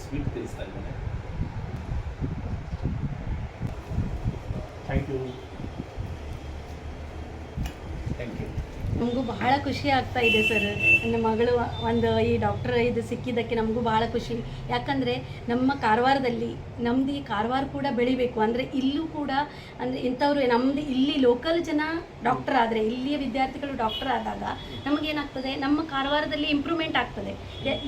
Sweet ತಿನ್ನಿಸ್ತಾ ಇದ್ದೇನೆ thank you thank you ನಮಗೂ ಬಹಳ ಖುಷಿ ಆಗ್ತಾ ಇದೆ ಸರ್. ನನ್ನ ಮಗಳು ಒಂದು ಈ ಡಾಕ್ಟರ್ ಇದು ಸಿಕ್ಕಿದ್ದಕ್ಕೆ ನಮಗೂ ಬಹಳ ಖುಷಿ. ಯಾಕಂದರೆ ನಮ್ಮ ಕಾರವಾರದಲ್ಲಿ ನಮ್ದು ಈ ಕಾರವಾರ ಕೂಡ ಬೆಳಿಬೇಕು. ಅಂದರೆ ಇಲ್ಲೂ ಕೂಡ ಅಂದರೆ ಇಂಥವ್ರು ನಮ್ಮದು ಇಲ್ಲಿ ಲೋಕಲ್ ಜನ ಡಾಕ್ಟರ್ ಆದರೆ, ಇಲ್ಲಿಯ ವಿದ್ಯಾರ್ಥಿಗಳು ಡಾಕ್ಟರ್ ಆದಾಗ ನಮಗೇನಾಗ್ತದೆ? ನಮ್ಮ ಕಾರವಾರದಲ್ಲಿ ಇಂಪ್ರೂವ್ಮೆಂಟ್ ಆಗ್ತದೆ.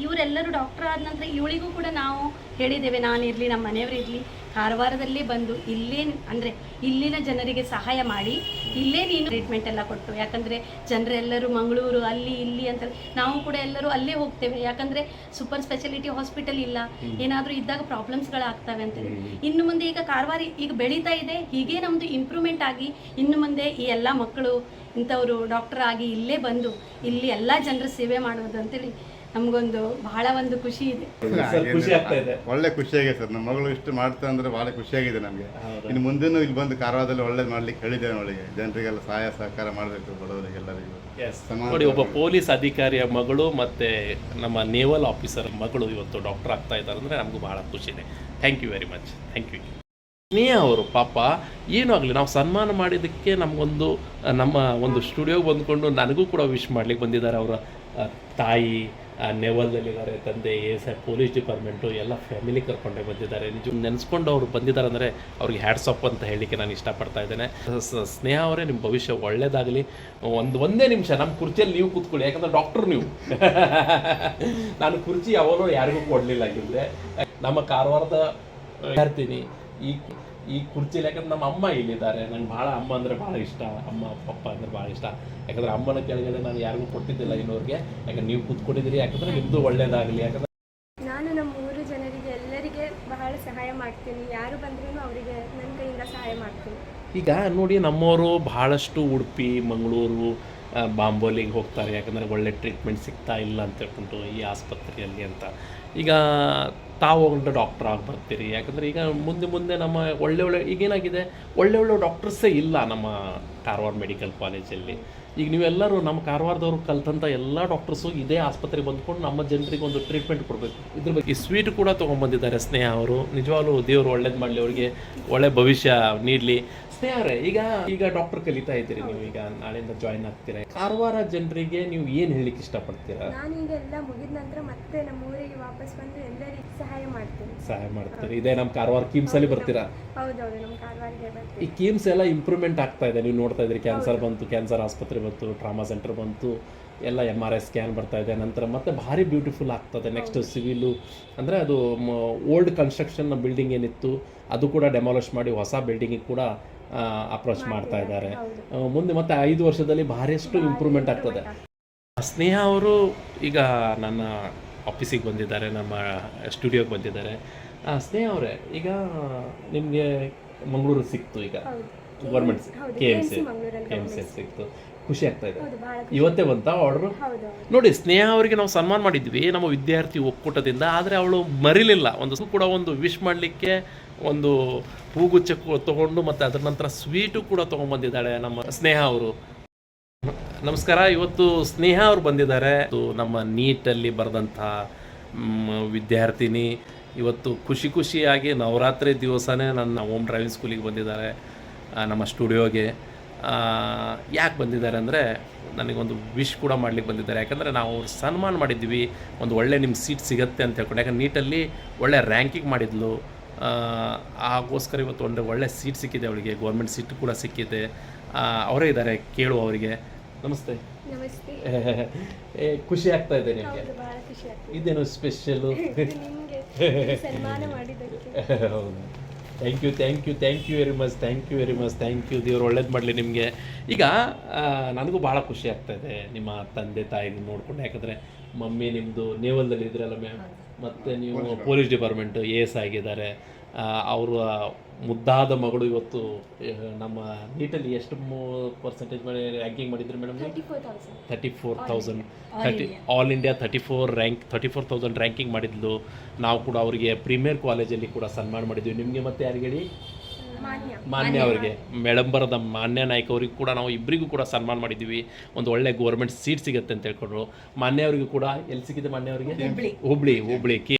ಇವರೆಲ್ಲರೂ ಡಾಕ್ಟರ್ ಆದ ನಂತರ ಇವಳಿಗೂ ಕೂಡ ನಾವು ಹೇಳಿದ್ದೇವೆ ನಾನಿರಲಿ ನಮ್ಮ ಮನೆಯವರು ಇರಲಿ ಕಾರವಾರದಲ್ಲೇ ಬಂದು ಇಲ್ಲೇ ಅಂದರೆ ಇಲ್ಲಿನ ಜನರಿಗೆ ಸಹಾಯ ಮಾಡಿ ಇಲ್ಲೇ ನೀನು ಟ್ರೀಟ್ಮೆಂಟ್ ಎಲ್ಲ ಕೊಟ್ಟು ಯಾಕಂದರೆ ಜನರೆಲ್ಲರೂ ಮಂಗಳೂರು ಅಲ್ಲಿ ಇಲ್ಲಿ ಅಂತ ನಾವು ಕೂಡ ಎಲ್ಲರೂ ಅಲ್ಲೇ ಹೋಗ್ತೇವೆ. ಯಾಕಂದರೆ ಸೂಪರ್ ಸ್ಪೆಷಾಲಿಟಿ ಹಾಸ್ಪಿಟಲ್ ಇಲ್ಲ. ಏನಾದರೂ ಇದ್ದಾಗ ಪ್ರಾಬ್ಲಮ್ಸ್ಗಳಾಗ್ತವೆ ಅಂತೇಳಿ ಇನ್ನು ಮುಂದೆ ಈಗ ಕಾರವಾರ ಈಗ ಬೆಳೀತಾ ಇದೆ. ಹೀಗೆ ನಮ್ಮದು ಇಂಪ್ರೂವ್ಮೆಂಟ್ ಆಗಿ ಇನ್ನು ಮುಂದೆ ಈ ಎಲ್ಲ ಮಕ್ಕಳು ಇಂಥವರು ಡಾಕ್ಟರ್ ಆಗಿ ಇಲ್ಲೇ ಬಂದು ಇಲ್ಲಿ ಎಲ್ಲ ಜನರ ಸೇವೆ ಮಾಡೋದು ಅಂತೇಳಿ ನಮಗೊಂದು ಬಹಳ ಒಂದು ಖುಷಿ ಇದೆ. ಖುಷಿ ಆಗ್ತಾ ಇದೆ. ಒಳ್ಳೆ ಖುಷಿಯಾಗಿದೆ ಸರ್. ನಮ್ಮ ಮಗಳು ಇಷ್ಟು ಮಾಡ್ತಾ ಅಂದ್ರೆ ಬಹಳ ಖುಷಿಯಾಗಿದೆ ನಮಗೆ? ಇನ್ನು ಮುಂದೆನೂ ಇಲ್ಲಿ ಬಂದು ಕಾರವಾರದಲ್ಲಿ ಒಳ್ಳೇದು ಮಾಡ್ಲಿಕ್ಕೆ ಹೇಳಿದ್ದೇನೆ ಅವಳಿಗೆ. ಜನರಿಗೆಲ್ಲ ಸಹಾಯ ಸಹಕಾರ ಮಾಡಬೇಕು ಬಡವರಿಗೆ ಎಲ್ಲರಿಗೂ ಸಮಾನ ನೋಡಿ ಒಬ್ಬ ಪೊಲೀಸ್ ಅಧಿಕಾರಿಯ ಮಗಳು ಮತ್ತೆ ನಮ್ಮ ನೇವಲ್ ಆಫೀಸರ್ ಮಗಳು ಇವತ್ತು ಡಾಕ್ಟರ್ ಆಗ್ತಾ ಇದ್ದಾರೆ ಅಂದ್ರೆ ನಮಗೂ ಬಹಳ ಖುಷಿ ಇದೆ. Thank you very much thank you Sneha ಅವರು ಪಾಪ ಏನೂ ಆಗಲಿ ನಾವು ಸನ್ಮಾನ ಮಾಡಿದ್ದಕ್ಕೆ ನಮಗೊಂದು ನಮ್ಮ ಒಂದು ಸ್ಟುಡಿಯೋಗೆ ಬಂದ್ಕೊಂಡು ನನಗೂ ಕೂಡ ವಿಶ್ ಮಾಡ್ಲಿಕ್ಕೆ ಬಂದಿದ್ದಾರೆ ಅವರ ತಾಯಿ ನೆವಲ್ದಲ್ಲಿದ್ದಾರೆ ತಂದೆ ಎಸ್ ಐ ಪೊಲೀಸ್ ಡಿಪಾರ್ಟ್ಮೆಂಟು, ಎಲ್ಲ ಫ್ಯಾಮಿಲಿ ಕರ್ಕೊಂಡೇ ಬಂದಿದ್ದಾರೆ. ನಿಜ ನೆನೆಸ್ಕೊಂಡು ಅವ್ರು ಬಂದಿದ್ದಾರೆ ಅಂದರೆ ಅವ್ರಿಗೆ ಹ್ಯಾಟ್ಸ್ ಅಪ್ ಅಂತ ಹೇಳಲಿಕ್ಕೆ ನಾನು ಇಷ್ಟಪಡ್ತಾ ಇದ್ದೇನೆ. ಸ್ನೇಹ ಅವರೇ ನಿಮ್ಮ ಭವಿಷ್ಯ ಒಳ್ಳೇದಾಗಲಿ. ಒಂದು ಒಂದೇ ನಿಮಿಷ ನಮ್ಮ ಕುರ್ಚಿಯಲ್ಲಿ ನೀವು ಕೂತ್ಕೊಳ್ಳಿ, ಯಾಕಂದ್ರೆ ಡಾಕ್ಟರ್ ನೀವು. ನಾನು ಕುರ್ಚಿ ಯಾವಾಗಲೂ ಯಾರಿಗೂ ಕೊಡಲಿಲ್ಲ ಹಿಂದೆ ನಮ್ಮ ಕಾರವಾರದ ಈ ಈ ಕುರ್ಚಿಲಿ ಯಾಕಂದ್ರೆ ನಮ್ಮ ಅಮ್ಮ ಇಲ್ಲಿದ್ದಾರೆ. ನಂಗೆ ಭಾಳ ಅಮ್ಮ ಅಂದರೆ ಭಾಳ ಇಷ್ಟ. ಅಮ್ಮ ಪಪ್ಪ ಅಂದರೆ ಭಾಳ ಇಷ್ಟ. ಯಾಕಂದ್ರೆ ಅಮ್ಮನ ಕೆಳಗಡೆ ನಾನು ಯಾರಿಗೂ ಕೊಟ್ಟಿದ್ದಿಲ್ಲ ಇನ್ನೋರಿಗೆ. ಯಾಕಂದ್ರೆ ನೀವು ಕೂತ್ಕೊಂಡಿದ್ದೀರಿ. ಯಾಕಂದ್ರೆ ನಿಮ್ಮದು ಒಳ್ಳೇದಾಗಲಿ. ಯಾಕಂದ್ರೆ ನಾನು ನಮ್ಮ ಊರು ಜನರಿಗೆ ಎಲ್ಲರಿಗೆ ಬಹಳ ಸಹಾಯ ಮಾಡ್ತೀನಿ. ಯಾರು ಬಂದ್ರೂ ಅವರಿಗೆ ನನ್ನ ಕೈಯಿಂದ ಸಹಾಯ ಮಾಡ್ತೀನಿ. ಈಗ ನೋಡಿ ನಮ್ಮವರು ಬಹಳಷ್ಟು ಉಡುಪಿ ಮಂಗಳೂರು ಬಾಂಬೋಲಿಗೆ ಹೋಗ್ತಾರೆ, ಯಾಕಂದರೆ ಒಳ್ಳೆ ಟ್ರೀಟ್ಮೆಂಟ್ ಸಿಗ್ತಾ ಇಲ್ಲ ಅಂತ ಹೇಳ್ಕೊಂಡು ಈ ಆಸ್ಪತ್ರೆಯಲ್ಲಿ ಅಂತ. ಈಗ ತಾವು ಒಂದು ಡಾಕ್ಟರ್ ಆಗಿ ಬರ್ತೀರಿ, ಯಾಕಂದರೆ ಈಗ ಮುಂದೆ ಮುಂದೆ ನಮ್ಮ ಒಳ್ಳೆ ಒಳ್ಳೆ, ಈಗೇನಾಗಿದೆ, ಒಳ್ಳೆ ಒಳ್ಳೆ ಡಾಕ್ಟರ್ಸೇ ಇಲ್ಲ ನಮ್ಮ ಕಾರವಾರ ಮೆಡಿಕಲ್ ಕಾಲೇಜಲ್ಲಿ ಈಗ ನೀವೆಲ್ಲರೂ ನಮ್ಮ ಕಾರವಾರದವ್ರು ಕಲ್ತಂಥ ಎಲ್ಲ ಡಾಕ್ಟರ್ಸು ಇದೇ ಆಸ್ಪತ್ರೆಗೆ ಬಂದ್ಕೊಂಡು ನಮ್ಮ ಜನರಿಗೆ ಒಂದು ಟ್ರೀಟ್ಮೆಂಟ್ ಕೊಡಬೇಕು. ಇದ್ರ ಬಗ್ಗೆ ಈ ಸ್ವೀಟ್ ಕೂಡ ತೊಗೊಂಬಂದಿದ್ದಾರೆ ಸ್ನೇಹ ಅವರು. ನಿಜವಾಗ್ಲೂ ದೇವರು ಒಳ್ಳೇದು ಮಾಡಲಿ ಅವರಿಗೆ ಒಳ್ಳೆ ಭವಿಷ್ಯ ನೀಡಲಿ. ಸ್ನೇಹರೇ ಈಗ ಈಗ ಡಾಕ್ಟರ್ ಕಲಿತಾ ಇದ್ದೀರಿ ನೀವು ಈಗ ನಾಳೆಯಿಂದ ಜಾಯಿನ್ ಆಗ್ತೀರಾ? ಕಾರವಾರ ಜನರಿಗೆ ನೀವು ಏನು ಹೇಳಲಿಕ್ಕೆ ಇಷ್ಟಪಡ್ತೀರಾ? ನಾನು ಈಗ ಎಲ್ಲ ಮುಗಿದ ನಂತರ ಮತ್ತೆ ನಮ್ಮ ಊರಿಗೆ ವಾಪಸ್ ಬಂದು ಎಲ್ಲರಿಗೆ ಸಹಾಯ ಮಾಡ್ತೀನಿ. ಸಹಾಯ ಮಾಡ್ತೀರಿ. ಇದೇ ನಮ್ಮ ಕಾರವಾರ ಕಿಮ್ಸಲ್ಲಿ ಬರ್ತೀರಾ? ಹೌದೌದು ನಮ್ಮ ಕಾರವಾರಿಗೆ ಈ ಕೀಮ್ಸ್ ಕಿಮ್ಸ್ ಎಲ್ಲ ಇಂಪ್ರೂವ್ಮೆಂಟ್ ಆಗ್ತಾ ಇದೆ. ನೀವು ನೋಡ್ತಾ ಇದ್ರಿ ಕ್ಯಾನ್ಸರ್ ಬಂತು ಕ್ಯಾನ್ಸರ್ ಆಸ್ಪತ್ರೆ ಬಂತು ಟ್ರಾಮಾ ಸೆಂಟರ್ ಬಂತು ಎಲ್ಲ ಎಂ ಆರ್ ಐ ಸ್ಕ್ಯಾನ್ ಬರ್ತಾ ಇದೆ. ನಂತರ ಮತ್ತೆ ಭಾರಿ ಬ್ಯೂಟಿಫುಲ್ ಆಗ್ತದೆ ನೆಕ್ಸ್ಟ್ ಸಿವಿಲು. ಅಂದರೆ ಅದು ಓಲ್ಡ್ ಕನ್ಸ್ಟ್ರಕ್ಷನ್ ಬಿಲ್ಡಿಂಗ್ ಏನಿತ್ತು ಅದು ಕೂಡ ಡೆಮಾಲಿಷ್ ಮಾಡಿ ಹೊಸ ಬಿಲ್ಡಿಂಗಿಗೆ ಕೂಡ ಅಪ್ರೋಚ್ ಮಾಡ್ತಾ ಇದ್ದಾರೆ. ಮುಂದೆ ಮತ್ತೆ ಐದು ವರ್ಷದಲ್ಲಿ ಭಾರಿಷ್ಟು ಇಂಪ್ರೂವ್ಮೆಂಟ್ ಆಗ್ತದೆ. ಸ್ನೇಹ ಅವರು ಈಗ ನನ್ನ ಆಫೀಸಿಗೆ ಬಂದಿದ್ದಾರೆ ನಮ್ಮ ಸ್ಟುಡಿಯೋಗೆ ಬಂದಿದ್ದಾರೆ. ಸ್ನೇಹ ಅವರೇ ಈಗ ನಿಮಗೆ ಮಂಗಳೂರು ಸಿಕ್ತು ಈಗ. Government K M C K M C ಸಿಕ್ತು. ಖುಷಿ ಆಗ್ತಾ ಇದೆ. ಇವತ್ತೇ ಬಂತಾ ಆರ್ಡ್ರು ನೋಡಿ ಸ್ನೇಹ ಅವರಿಗೆ ನಾವು ಸನ್ಮಾನ ಮಾಡಿದ್ವಿ ನಮ್ಮ ವಿದ್ಯಾರ್ಥಿ ಒಕ್ಕೂಟದಿಂದ ಆದರೆ ಅವಳು ಮರಿಲಿಲ್ಲ. ಒಂದು ಕೂಡ ಒಂದು ವಿಶ್ ಮಾಡಲಿಕ್ಕೆ ಒಂದು ಹೂಗುಚ್ಚ ತೊಗೊಂಡು ಮತ್ತು ಅದರ ನಂತರ ಸ್ವೀಟು ಕೂಡ ತೊಗೊಂಡ್ಬಂದಿದ್ದಾಳೆ ನಮ್ಮ ಸ್ನೇಹ ಅವರು. ನಮಸ್ಕಾರ ಇವತ್ತು ಸ್ನೇಹ ಅವರು ಬಂದಿದ್ದಾರೆ. ನಮ್ಮ ನೀಟಲ್ಲಿ ಬರೆದಂಥ ವಿದ್ಯಾರ್ಥಿನಿ. ಇವತ್ತು ಖುಷಿ ಖುಷಿಯಾಗಿ ನವರಾತ್ರಿ ದಿವಸನೇ ನನ್ನ ಹೋಮ್ ಡ್ರೈವಿಂಗ್ ಸ್ಕೂಲಿಗೆ ಬಂದಿದ್ದಾರೆ ನಮ್ಮ ಸ್ಟುಡಿಯೋಗೆ ಯಾಕೆ ಬಂದಿದ್ದಾರೆ ಅಂದರೆ ನನಗೊಂದು ವಿಶ್ ಕೂಡ ಮಾಡ್ಲಿಕ್ಕೆ ಬಂದಿದ್ದಾರೆ. ಯಾಕಂದರೆ ನಾವು ಅವ್ರು ಸನ್ಮಾನ ಮಾಡಿದ್ವಿ ಒಂದು ಒಳ್ಳೆ ನಿಮ್ಮ ಸೀಟ್ ಸಿಗತ್ತೆ ಅಂತ ಹೇಳ್ಕೊಂಡು. ಯಾಕಂದ್ರೆ ನೀಟಲ್ಲಿ ಒಳ್ಳೆ ರ್ಯಾಂಕಿಂಗ್ ಮಾಡಿದ್ಲು. ಆಗೋಸ್ಕರ ಇವತ್ತು ಒಂದು ಒಳ್ಳೆ ಸೀಟ್ ಸಿಕ್ಕಿದೆ ಅವಳಿಗೆ. ಗೌರ್ಮೆಂಟ್ ಸೀಟ್ ಕೂಡ ಸಿಕ್ಕಿದೆ. ಅವರೇ ಇದ್ದಾರೆ. ಕೇಳು ಅವರಿಗೆ. ನಮಸ್ತೆ. ಖುಷಿ ಆಗ್ತಾ ಇದೆ ನಿಮಗೆ. ಇದೇನು ಸ್ಪೆಷಲು ಹೌದು. Thank you thank you thank you very much thank you very much thank you ದೇವ್ರು ಒಳ್ಳೇದು ಮಾಡಲಿ ನಿಮಗೆ. ಈಗ ನನಗೂ ಭಾಳ ಖುಷಿ ಆಗ್ತಾ ಇದೆ ನಿಮ್ಮ ತಂದೆ ತಾಯಿ ನೋಡಿಕೊಂಡು. ಯಾಕಂದರೆ ಮಮ್ಮಿ ನಿಮ್ಮದು ನೇವಲ್ದಲ್ಲಿ ಇದ್ರಲ್ಲ ಮ್ಯಾಮ್ ಮತ್ತು ನೀವು ಪೊಲೀಸ್ ಡಿಪಾರ್ಟ್ಮೆಂಟು ಎ ಎಸ್ ಆಗಿದ್ದಾರೆ. ಅವರ ಮುದ್ದಾದ ಮಗಳು ಇವತ್ತು ನಮ್ಮ ನೀಟಲ್ಲಿ ಎಷ್ಟು ಪರ್ಸೆಂಟೇಜ್ ಮಾಡಿ ರ್ಯಾಂಕಿಂಗ್ ಮಾಡಿದ್ರು madam twenty four thousand thirty all India thirty four rank thirty four thousand ranking ಮಾಡಿದ್ಲು. ನಾವು ಕೂಡ ಅವರಿಗೆ ಪ್ರೀಮಿಯರ್ ಕಾಲೇಜಲ್ಲಿ ಕೂಡ ಸನ್ಮಾನ ಮಾಡಿದ್ವಿ. ನಿಮಗೆ ಮತ್ತೆ ಯಾರಿಗೆ ಹೇಳಿ? ಮಾನ್ಯ. ಮಾನ್ಯ ಅವರಿಗೆ. ಮೇಡಂಬರದ ಮಾನ್ಯ ನಾಯಕ ಅವರಿಗೆ ಕೂಡ ನಾವು ಇಬ್ಬರಿಗೂ ಕೂಡ ಸನ್ಮಾನ ಮಾಡಿದ್ವಿ. ಒಂದು ಒಳ್ಳೆ ಗೌರ್ಮೆಂಟ್ ಸೀಟ್ ಸಿಗುತ್ತೆ ಅಂತ ಹೇಳ್ಕೊಂಡ್ರು. ಮಾನ್ಯ ಅವರಿಗೂ ಕೂಡ ಎಲ್ಲಿ ಸಿಗಿದೆ ಮಾನ್ಯ ಅವರಿಗೆ? ಹುಬ್ಳಿ ಹುಬ್ಳಿ. ಕೆ